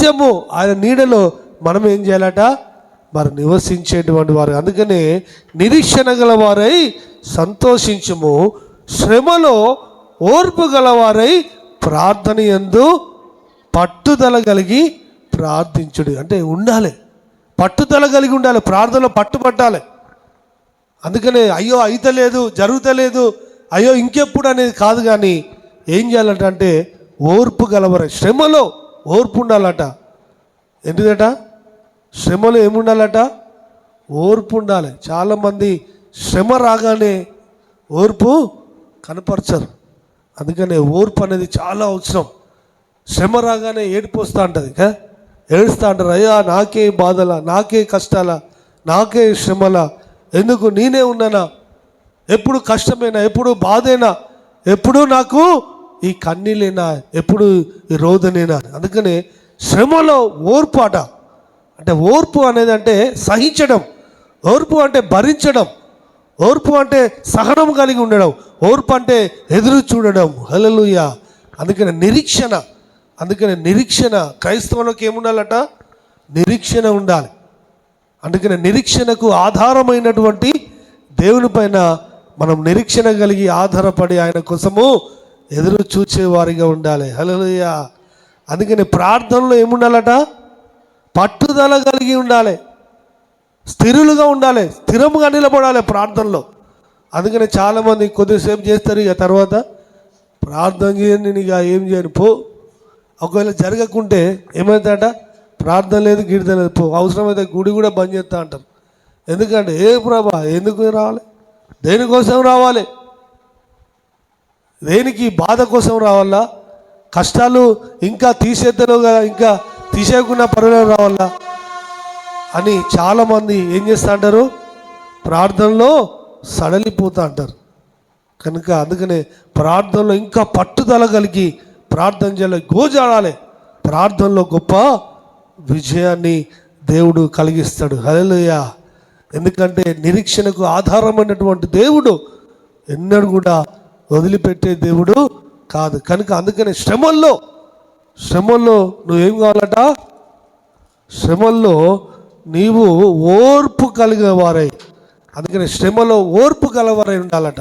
నిత్యము ఆయన నీడలో మనం ఏం చేయాలట? మరి నివసించేటువంటి వారు. అందుకనే నిరీక్షణ గలవారై సంతోషించము. సంతోషించుము శ్రమలో ఓర్పు గలవారై ప్రార్థన ఎందు పట్టుదల కలిగి ప్రార్థించుడు. అంటే ఉండాలి. పట్టుదల కలిగి ఉండాలి. ప్రార్థనలో పట్టుపట్టాలి. అందుకనే అయ్యో అయితలేదు జరుగుతలేదు అయ్యో ఇంకెప్పుడు అనేది కాదు కానీ ఏం చేయాలంట అంటే ఓర్పు గలవరై శ్రమలో ఓర్పు ఉండాలట. ఎందుకట? శ్రమలో ఏముండాలట? ఓర్పు ఉండాలి. చాలామంది శ్రమ రాగానే ఓర్పు కనపరచరు. అందుకనే ఓర్పు అనేది చాలా అవసరం. శ్రమ రాగానే ఏడుపు వస్తూ ఉంటుంది కా? ఏడుస్తూ అంటారు అయ్యా నాకే బాధల నాకే కష్టాల నాకే శ్రమల ఎందుకు నేనే ఉన్నానా? ఎప్పుడు కష్టమేనా ఎప్పుడు బాధేనా ఎప్పుడు నాకు ఈ కన్నీళ్ళైనా ఎప్పుడు ఈ రోదనైనా అందుకనే శ్రమలో ఓర్పు అట అంటే ఓర్పు అనేది అంటే సహించడం. ఓర్పు అంటే భరించడం. ఓర్పు అంటే సహనం కలిగి ఉండడం. ఓర్పు అంటే ఎదురు చూడడం. హలలుయ అందుకనే నిరీక్షణ. అందుకనే నిరీక్షణ. క్రైస్తవులకు ఏముండాలట? నిరీక్షణ ఉండాలి. అందుకనే నిరీక్షణకు ఆధారమైనటువంటి దేవుని పైన మనం నిరీక్షణ కలిగి ఆధారపడి ఆయన కోసము ఎదురు చూచేవారిగా ఉండాలి. హలోయ అందుకని ప్రార్థనలో ఏముండాలట? పట్టుదల కలిగి ఉండాలి. స్థిరులుగా ఉండాలి. స్థిరముగా నిలబడాలి ప్రార్థనలో. అందుకని చాలామంది కొద్దిసేపు చేస్తారు ఇక తర్వాత ప్రార్థన చేయండి నేను ఇక ఏం చేయను పో. ఒకవేళ జరగకుంటే ఏమవుతాడ ప్రార్థన లేదు గిడిద లేదు. పో. అవసరమైతే గుడి కూడా బంద్ చేస్తా అంటారు. ఎందుకంటే ఏ ప్రభా? ఎందుకు రావాలి? దేనికోసం రావాలి? దేనికి బాధ కోసం రావాలా? కష్టాలు ఇంకా తీసేద్దరు కదా ఇంకా తీసేయకుండా పర్వాలేదు రావాలా? అని చాలామంది ఏం చేస్తా అంటారు? ప్రార్థనలో సడలిపోతా అంటారు. కనుక అందుకనే ప్రార్థనలో ఇంకా పట్టుదల కలిగి ప్రార్థన చేయాలి గోజాడాలి. ప్రార్థనలో గొప్ప విజయాన్ని దేవుడు కలిగిస్తాడు. హలలుయా ఎందుకంటే నిరీక్షణకు ఆధారమైనటువంటి దేవుడు ఎన్నడూ కూడా వదిలిపెట్టే దేవుడు కాదు. కనుక అందుకనే శ్రమల్లో శ్రమల్లో నువ్వేం కావాలట? శ్రమల్లో నీవు ఓర్పు కలిగిన వారై అందుకని శ్రమలో ఓర్పు కలవారై ఉండాలట.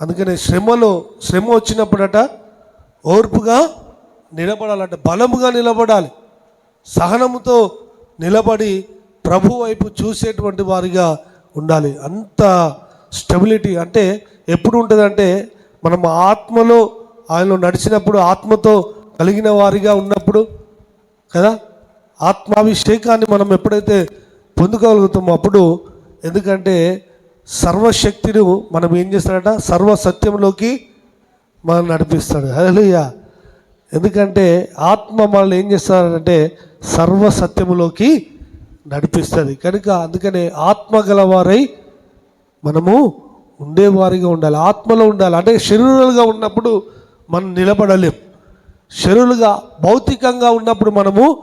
అందుకనే శ్రమలో శ్రమ వచ్చినప్పుడట ఓర్పుగా నిలబడాలట. బలముగా నిలబడాలి. సహనముతో నిలబడి ప్రభు వైపు చూసేటువంటి వారిగా ఉండాలి. అంత స్టెబిలిటీ అంటే ఎప్పుడు ఉంటుందంటే మనం ఆత్మలో ఆయనలో నడిచినప్పుడు ఆత్మతో కలిగిన వారిగా ఉన్నప్పుడు కదా? ఆత్మాభిషేకాన్ని మనం ఎప్పుడైతే పొందుకోగలుగుతామో అప్పుడు ఎందుకంటే సర్వశక్తిని మనం ఏం చేస్తాడట? సర్వ సత్యంలోకి మనం నడిపిస్తాడు. హల్లెలూయా. ఎందుకంటే ఆత్మ మనల్ని ఏం చేస్తాడంటే సర్వ సత్యములోకి నడిపిస్తుంది. కనుక అందుకనే ఆత్మ గలవారై మనము ఉండేవారిగా ఉండాలి ఆత్మలో ఉండాలి. అంటే శరీరాలుగా ఉన్నప్పుడు మనం నిలబడలేం. శరీరులుగా భౌతికంగా ఉన్నప్పుడు మనము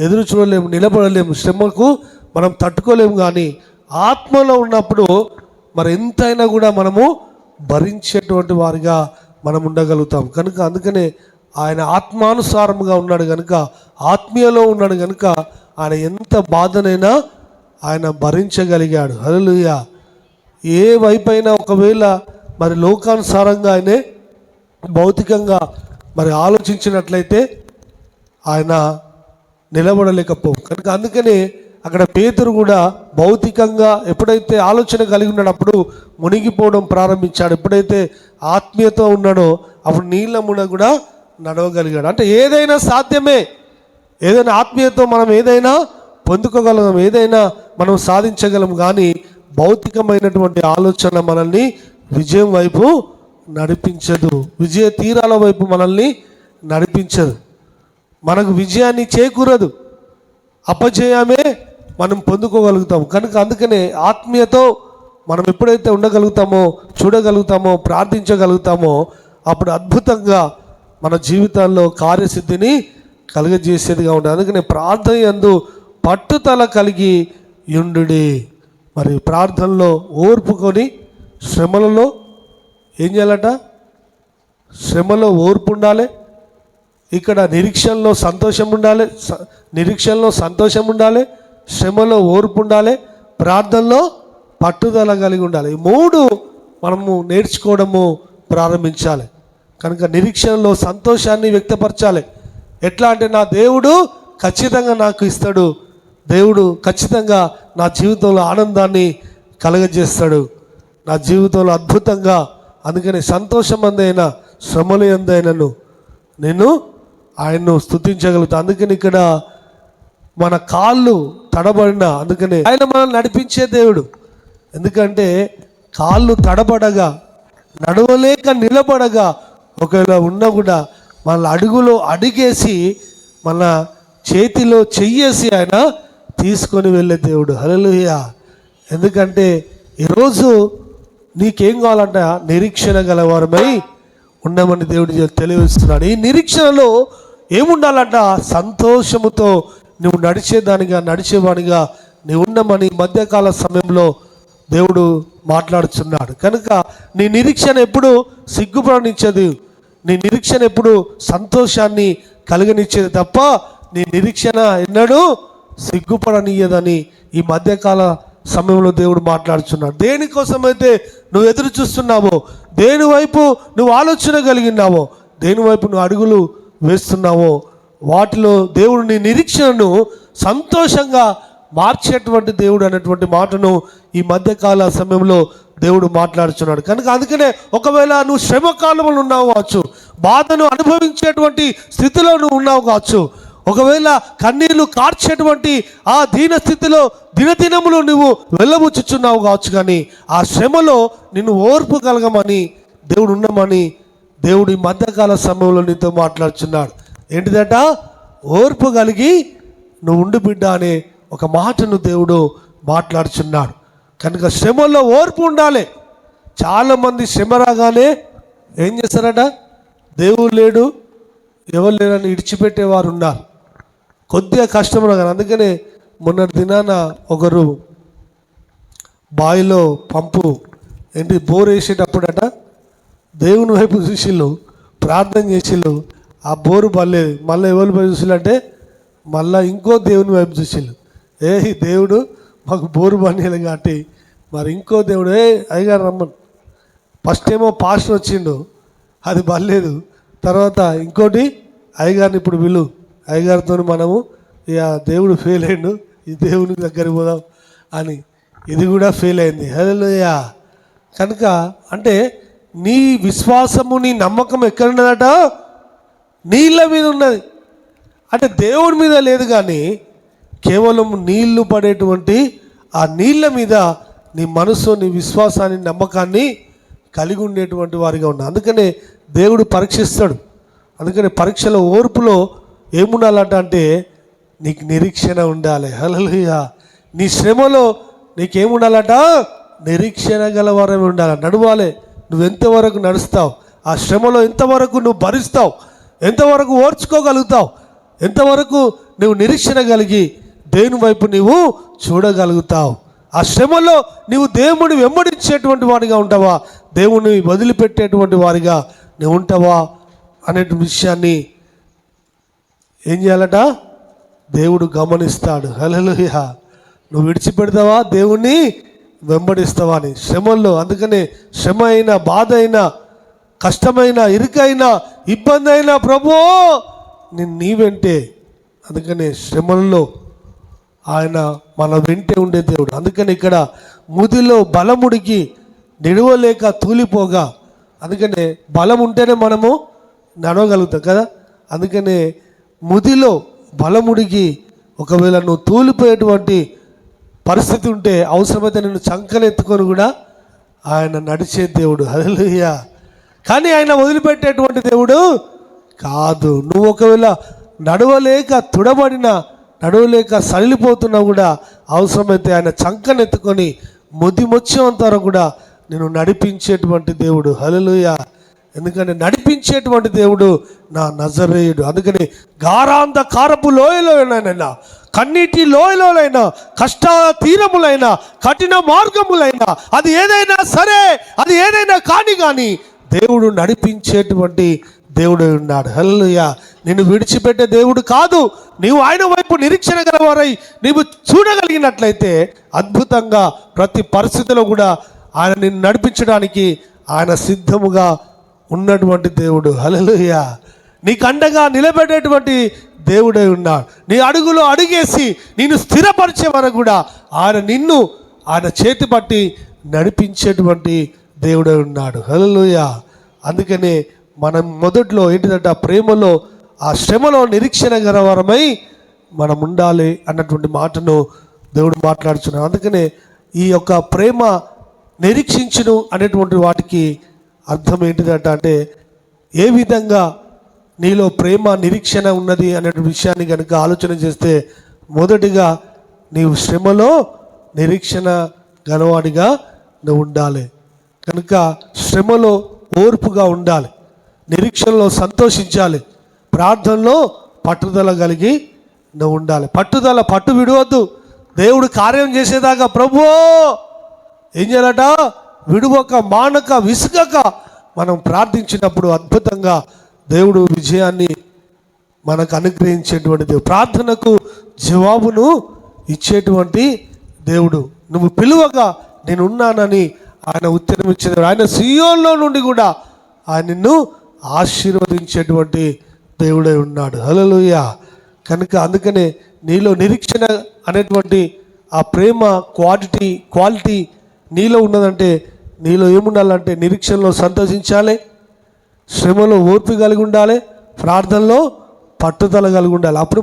ఎదురు చూడలేము నిలబడలేము శ్రమకు మనం తట్టుకోలేము కానీ ఆత్మలో ఉన్నప్పుడు మరి ఎంతైనా కూడా మనము భరించేటువంటి వారిగా మనం ఉండగలుగుతాం. కనుక అందుకనే ఆయన ఆత్మానుసారముగా ఉన్నాడు కనుక ఆత్మీయలో ఉన్నాడు కనుక ఆయన ఎంత బాధనైనా ఆయన భరించగలిగాడు. హల్లెలూయా. ఏ వైపైనా ఒకవేళ మరి లోకానుసారంగా ఆయనే భౌతికంగా మరి ఆలోచించినట్లయితే ఆయన నిలబడలేకపోవు. కనుక అందుకనే అక్కడ పేతురు కూడా భౌతికంగా ఎప్పుడైతే ఆలోచన కలిగి ఉన్నాడప్పుడు మునిగిపోవడం ప్రారంభించాడు. ఎప్పుడైతే ఆత్మీయతో ఉన్నాడో అప్పుడు నీళ్ళ మున కూడా నడవగలిగాడు. అంటే ఏదైనా సాధ్యమే. ఏదైనా ఆత్మీయతో మనం ఏదైనా పొందుకోగలం ఏదైనా మనం సాధించగలం. కానీ భౌతికమైనటువంటి ఆలోచన మనల్ని విజయం వైపు నడిపించదు. విజయ తీరాల వైపు మనల్ని నడిపించదు. మనకు విజయాన్ని చేకూరదు. అపజయమే మనం పొందుకోగలుగుతాం. కనుక అందుకనే ఆత్మీయతో మనం ఎప్పుడైతే ఉండగలుగుతామో చూడగలుగుతామో ప్రార్థించగలుగుతామో అప్పుడు అద్భుతంగా మన జీవితాల్లో కార్యసిద్ధిని కలుగజేసేదిగా ఉంటుంది అందుకనే ప్రార్థన యందు పట్టుదల కలిగి యుండుడి మరి ప్రార్థనలో ఓర్పుకొని శ్రమలలో ఏం చేయాలట? శ్రమలో ఓర్పు ఉండాలి ఇక్కడ నిరీక్షణలో సంతోషం ఉండాలి నిరీక్షణలో సంతోషం ఉండాలి శ్రమలో ఓర్పు ఉండాలి ప్రార్థనలో పట్టుదల కలిగి ఉండాలి. ఈ మూడు మనము నేర్చుకోవడము ప్రారంభించాలి. కనుక నిరీక్షణలో సంతోషాన్ని వ్యక్తపరచాలి. ఎట్లా అంటే నా దేవుడు ఖచ్చితంగా నాకు ఇస్తాడు దేవుడు ఖచ్చితంగా నా జీవితంలో ఆనందాన్ని కలగజేస్తాడు. నా జీవితంలో అద్భుతంగా అందుకని సంతోషం అందైన శ్రమలు ఎందైనను నేను ఆయన్ను స్థుతించగలుగుతా అందుకని ఇక్కడ మన కాళ్ళు తడబడిన అందుకని ఆయన మనం నడిపించే దేవుడు. ఎందుకంటే కాళ్ళు తడబడగా నడవలేక నిలబడగా ఒకవేళ ఉన్నా కూడా మన అడుగులో అడిగేసి మన చేతిలో చెయ్యేసి ఆయన తీసుకొని వెళ్ళే దేవుడు. హల్లెలూయ. ఎందుకంటే ఈరోజు నీకేం కావాలంట నిరీక్షణ గలవారమై ఉండమని దేవుడు తెలియజేస్తున్నాడు. ఈ నిరీక్షణలో ఏముండాలంట? సంతోషముతో నువ్వు నడిచేదానిగా నడిచేవాడిగా నీవు ఉండమని మధ్యకాల సమయంలో దేవుడు మాట్లాడుతున్నాడు కనుక నీ నిరీక్షణ ఎప్పుడు సిగ్గుపడనిచ్చేది? నీ నిరీక్షణ ఎప్పుడు సంతోషాన్ని కలిగనిచ్చేది తప్ప నీ నిరీక్షణ ఎన్నడూ సిగ్గుపడనీయదని ఈ మధ్యకాల సమయంలో దేవుడు మాట్లాడుచున్నాడు. దేనికోసమైతే నువ్వు ఎదురు చూస్తున్నావో దేనివైపు నువ్వు ఆలోచన కలిగినావో దేనివైపు నువ్వు అడుగులు వేస్తున్నావో వాటిలో దేవుడు నీ నిరీక్షణను సంతోషంగా మార్చేటువంటి దేవుడు అనేటువంటి మాటను ఈ మధ్యకాల సమయంలో దేవుడు మాట్లాడుచున్నాడు. కనుక అందుకనే ఒకవేళ నువ్వు శ్రమ కాలంలో ఉన్నావు కావచ్చు బాధను అనుభవించేటువంటి స్థితిలో నువ్వు ఉన్నావు కావచ్చు ఒకవేళ కన్నీళ్ళు కార్చేటువంటి ఆ దీన స్థితిలో దినదినములు నువ్వు వెళ్ళబుచ్చుచున్నావు కావచ్చు కానీ ఆ శ్రమలో నిన్ను ఓర్పు కలగమని దేవుడు ఉండమని దేవుడు ఈ మధ్యకాల సమయంలో నీతో మాట్లాడుచున్నాడు. ఏంటిదట? ఓర్పు కలిగి నువ్వు ఉండు బిడ్డ అనే ఒక మాటను దేవుడు మాట్లాడుచున్నాడు. కనుక శ్రమలో ఓర్పు ఉండాలి. చాలామంది శ్రమ రాగానే ఏం చేస్తారట? దేవుడు లేడు ఎవరు లేరని ఇడిచిపెట్టేవారు ఉన్నారు కొద్దిగా కష్టం కానీ. అందుకనే మొన్నటి దినాన ఒకరు బావిలో పంపు ఏంటి బోర్ వేసేటప్పుడట దేవుని వైపు చూసిళ్ళు ప్రార్థన చేసిళ్ళు. ఆ బోరు మళ్ళీ మళ్ళీ ఎవరి వైపు చూసిళ్ళంటే మళ్ళీ ఇంకో దేవుని వైపు చూసిళ్ళు. ఏ ఈ దేవుడు మాకు బోరు పనియాలి కాబట్టి మరి ఇంకో దేవుడు ఏ అయ్యగారు రమ్మను. ఫస్ట్ ఏమో పాస్టర్ వచ్చిండు అది బలేదు తర్వాత ఇంకోటి అయ్యగారిని ఇప్పుడు విలు అయ్యగారితో మనము ఇక దేవుడు ఫెయిల్ అయ్యిండు ఈ దేవుని దగ్గరికి పోదాం అని. ఇది కూడా ఫెయిల్ అయింది. హలోయా కనుక అంటే నీ విశ్వాసము నీ నమ్మకం ఎక్కడున్నదట? నీళ్ళ మీద ఉన్నది. అంటే దేవుడి మీద లేదు కానీ కేవలం నీళ్ళు పడేటువంటి ఆ నీళ్ళ మీద నీ మనసు నీ విశ్వాసాన్ని నమ్మకాన్ని కలిగి ఉండేటువంటి వారిగా ఉన్నా అందుకనే దేవుడు పరీక్షిస్తాడు. అందుకనే పరీక్షల ఓర్పులో ఏముండాలంట అంటే నీకు నిరీక్షణ ఉండాలి. హలలుయ నీ శ్రమలో నీకేముండాలట? నిరీక్షణ గలవారమే ఉండాలి. నడవాలి. నువ్వు ఎంతవరకు నడుస్తావు? ఆ శ్రమలో ఎంతవరకు నువ్వు భరిస్తావు? ఎంతవరకు ఓర్చుకోగలుగుతావు? ఎంతవరకు నువ్వు నిరీక్షణ కలిగి దేవుని వైపు నీవు చూడగలుగుతావు? ఆ శ్రమలో నీవు దేవుని వెంబడించేటువంటి వాడిగా ఉంటావా? దేవుని వదిలిపెట్టేటువంటి వారిగా నువ్వు ఉంటావా? అనే విషయాన్ని ఏం చేయాలట? దేవుడు గమనిస్తాడు. హలలుయ నువ్వు విడిచిపెడతావా? దేవుణ్ణి వెంబడిస్తావా అని. శ్రమల్లో అందుకనే శ్రమ అయినా బాధ అయినా కష్టమైన ఇరుకైనా ఇబ్బంది అయినా ప్రభువో నేను నీ వెంటే. అందుకనే శ్రమల్లో ఆయన మన వెంటే ఉండే దేవుడు. అందుకని ఇక్కడ ముదిలో బలముడికి నిడవలేక తూలిపోగా. అందుకనే బలం ఉంటేనే మనము నడవగలుగుతాం కదా? అందుకనే ముదిలో బలముడికి ఒకవేళ నువ్వు తూలిపోయేటువంటి పరిస్థితి ఉంటే అవసరమైతే నేను చంకలెత్తుకొని కూడా ఆయన నడిచే దేవుడు. హల్లెలూయా. కానీ ఆయన వదిలిపెట్టేటువంటి దేవుడు కాదు. నువ్వు ఒకవేళ నడవలేక తుడబడిన నడవలేక సలిలిపోతున్నా కూడా అవసరమైతే ఆయన చంకనెత్తుకొని ముదిమొచ్చే కూడా నేను నడిపించేటువంటి దేవుడు. హల్లెలూయా. ఎందుకంటే నడిపించేటువంటి దేవుడు నా నజరేయుడు. అందుకని గారాంధకారపు లోయలోనైనా కన్నీటి లోయలోనైనా కష్ట తీరములైనా కఠిన మార్గములైనా అది ఏదైనా సరే అది ఏదైనా కాని కానీ దేవుడు నడిపించేటువంటి దేవుడు ఉన్నాడు. హల్లెలూయా. నిన్ను విడిచిపెట్టే దేవుడు కాదు. నీవు ఆయన వైపు నిరీక్షణ గలవారై నీవు చూడగలిగినట్లయితే అద్భుతంగా ప్రతి పరిస్థితిలో కూడా ఆయన నిన్ను నడిపించడానికి ఆయన సిద్ధముగా ఉన్నటువంటి దేవుడు. హలలుయ నీకు అండగా నిలబెట్టేటువంటి దేవుడై ఉన్నాడు. నీ అడుగులో అడుగేసి నిన్ను స్థిరపరిచే వరకు కూడా ఆయన నిన్ను ఆయన చేతి పట్టి నడిపించేటువంటి దేవుడై ఉన్నాడు. హలలుయ అందుకనే మనం మొదట్లో ఏంటిదంటే ఆ ప్రేమలో ఆ శ్రమలో నిరీక్షణ గలవరమై మనం ఉండాలి అన్నటువంటి మాటను దేవుడు మాట్లాడుతున్నాడు అందుకనే ఈ యొక్క ప్రేమ నిరీక్షించును అనేటువంటి వాటికి అర్థం ఏంటిదంట అంటే ఏ విధంగా నీలో ప్రేమ నిరీక్షణ ఉన్నది అనే విషయాన్ని కనుక ఆలోచన చేస్తే మొదటిగా నీవు శ్రమలో నిరీక్షణ గలవాడిగా నువ్వు ఉండాలి. కనుక శ్రమలో ఓర్పుగా ఉండాలి. నిరీక్షణలో సంతోషించాలి. ప్రార్థనలో పట్టుదల కలిగి నువ్వు ఉండాలి. పట్టుదల పట్టు విడవద్దు. దేవుడు కార్యం చేసేదాకా ప్రభువో! ఏం చేయాలట? విడువక మానక విసుగక మనం ప్రార్థించినప్పుడు అద్భుతంగా దేవుడు విజయాన్ని మనకు అనుగ్రహించేటువంటి దేవుడు ప్రార్థనకు జవాబును ఇచ్చేటువంటి దేవుడు. నువ్వు పిలువగా నేను ఉన్నానని ఆయన ఉత్తరం ఇచ్చిన ఆయన సియోల్లో నుండి కూడా ఆయన నిన్ను ఆశీర్వదించేటువంటి దేవుడై ఉన్నాడు. హల్లెలూయా. కనుక అందుకనే నీలో నిరీక్షణ అనేటువంటి ఆ ప్రేమ క్వాలిటీ క్వాలిటీ నీలో ఉన్నదంటే నీలో ఏముండాలంటే నిరీక్షణలో సంతోషించాలి శ్రమలో ఓర్పు కలిగి ఉండాలి ప్రార్థనలో పట్టుదల కలిగి ఉండాలి. అప్పుడు